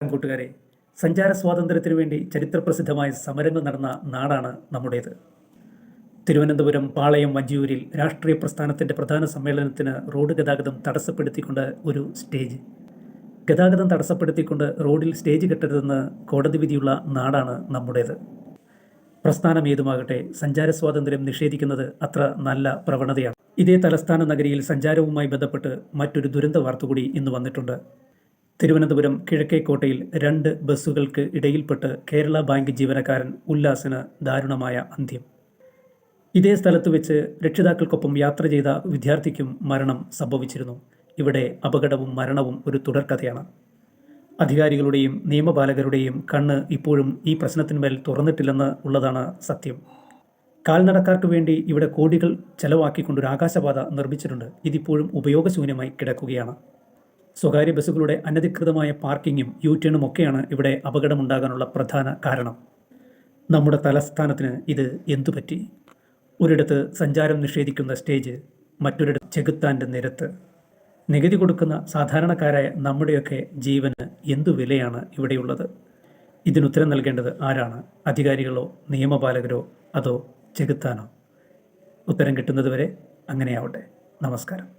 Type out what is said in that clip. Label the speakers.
Speaker 1: കൂട്ടുകാരെ സഞ്ചാര സ്വാതന്ത്ര്യത്തിനു വേണ്ടി ചരിത്രപ്രസിദ്ധമായ സമരങ്ങൾ നടന്ന നാടാണ് നമ്മുടേത്. തിരുവനന്തപുരം പാളയം വഞ്ചിയൂരിൽ രാഷ്ട്രീയ പ്രസ്ഥാനത്തിന്റെ പ്രധാന സമ്മേളനത്തിന് റോഡ് ഗതാഗതം തടസ്സപ്പെടുത്തിക്കൊണ്ട് ഒരു സ്റ്റേജ്. ഗതാഗതം തടസ്സപ്പെടുത്തിക്കൊണ്ട് റോഡിൽ സ്റ്റേജ് കെട്ടരുതെന്ന് കോടതി വിധിയുള്ള നാടാണ് നമ്മുടേത്. പ്രസ്ഥാനം ഏതുമാകട്ടെ സഞ്ചാര സ്വാതന്ത്ര്യം നിഷേധിക്കുന്നത് അത്ര നല്ല പ്രവണതയാണ്. ഇതേ തലസ്ഥാന നഗരിയിൽ സഞ്ചാരവുമായി ബന്ധപ്പെട്ട് മറ്റൊരു ദുരന്ത വാർത്ത കൂടി ഇന്ന് വന്നിട്ടുണ്ട്. തിരുവനന്തപുരം കിഴക്കേക്കോട്ടയിൽ രണ്ട് ബസ്സുകൾക്ക് ഇടയിൽപ്പെട്ട് കേരള ബാങ്ക് ജീവനക്കാരൻ ഉല്ലാസിന് ദാരുണമായ അന്ത്യം. ഇതേ സ്ഥലത്ത് വെച്ച് രക്ഷിതാക്കൾക്കൊപ്പം യാത്ര ചെയ്ത വിദ്യാർത്ഥിക്കും മരണം സംഭവിച്ചിരുന്നു. ഇവിടെ അപകടവും മരണവും ഒരു തുടർക്കഥയാണ്. അധികാരികളുടെയും നിയമപാലകരുടെയും കണ്ണ് ഇപ്പോഴും ഈ പ്രശ്നത്തിന്മേൽ തുറന്നിട്ടില്ലെന്ന് ഉള്ളതാണ് സത്യം. കാൽനടക്കാർക്ക് വേണ്ടി ഇവിടെ കോടികൾ ചെലവാക്കിക്കൊണ്ടൊരു ആകാശപാത നിർമ്മിച്ചിട്ടുണ്ട്. ഇതിപ്പോഴും ഉപയോഗശൂന്യമായി കിടക്കുകയാണ്. സ്വകാര്യ ബസ്സുകളുടെ അനധികൃതമായ പാർക്കിങ്ങും യു ടേണും ഒക്കെയാണ് ഇവിടെ അപകടമുണ്ടാകാനുള്ള പ്രധാന കാരണം. നമ്മുടെ തലസ്ഥാനത്തിന് ഇത് എന്തു പറ്റി? ഒരിടത്ത് സഞ്ചാരം നിഷേധിക്കുന്ന സ്റ്റേജ് മറ്റൊരിടത്ത് ചെകുത്താന്റെ നിരത്ത്. നികുതി കൊടുക്കുന്ന സാധാരണക്കാരായ നമ്മുടെയൊക്കെ ജീവന് എന്തു വിലയാണ് ഇവിടെയുള്ളത്? ഇതിനുത്തരം നൽകേണ്ടത് ആരാണ്? അധികാരികളോ നിയമപാലകരോ അതോ ചെകുത്താനോ? ഉത്തരം കിട്ടുന്നതുവരെ അങ്ങനെയാവട്ടെ. നമസ്കാരം.